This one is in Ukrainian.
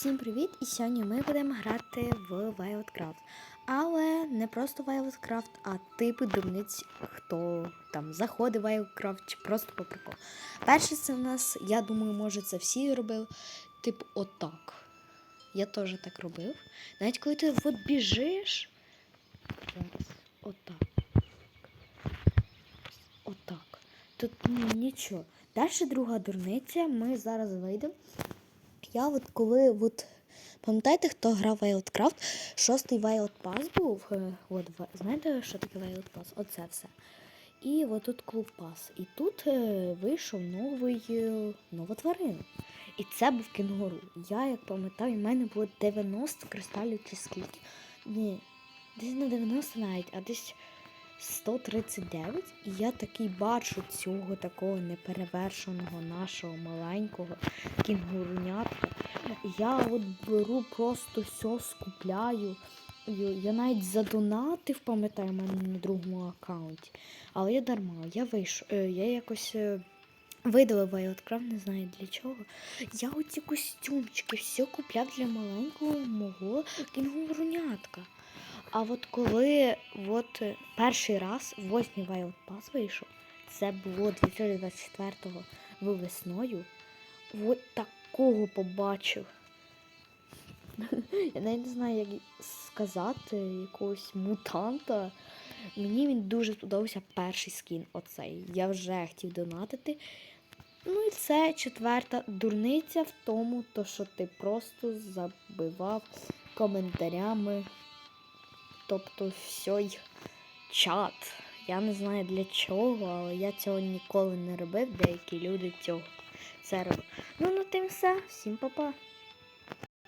Всім привіт! І сьогодні ми будемо грати в Wildcraft. Але не просто Wildcraft, а типи дурниць, хто там заходить в Wildcraft чи просто по приколу. Перше це в нас, я думаю, може це всі робили, типу отак. Я теж так робив. Навіть коли ти от біжиш. Отак. Отак. Тут ну, нічого. Далі друга дурниця, ми зараз вийдемо. Я от коли от, пам'ятаєте, хто грав Wildcraft, шостий Wild Pass був. е, От, знаєте, що таке Wild Pass? Оце все. І от тут клуб пас. І тут е, вийшов новий, е, нова тварина. І це був кенгуру. Я, як пам'ятаю, в мене було 90 кристалів чи скільки. Ні, десь не 90 навіть, а десь 139. І я такий бачу цього такого неперевершеного нашого маленького кінгурнятка. Я от беру просто все скупляю. Я навіть задонатив, пам'ятаю, в мене на другому аккаунті. Але я дарма, я вийшов. е, Я якось е, видалив Wildcraft, не знаю для чого. Я оці костюмчики все купляв для маленького мого кінгурнятка. А от коли от е, перший раз восьмий Wild Pass вийшов, це було 2024-го весною, от такого побачив. Я навіть не знаю, як сказати, якогось мутанта. Мені він дуже сподобався перший скін. Оцей. Я вже хотів донатити. Ну і це четверта дурниця в тому, то що ти просто забивав коментарями. Тобто всій чат. Я не знаю для чого, але я цього ніколи не робив. Деякі люди цього це робили. Ну на тим все. Всім па-па.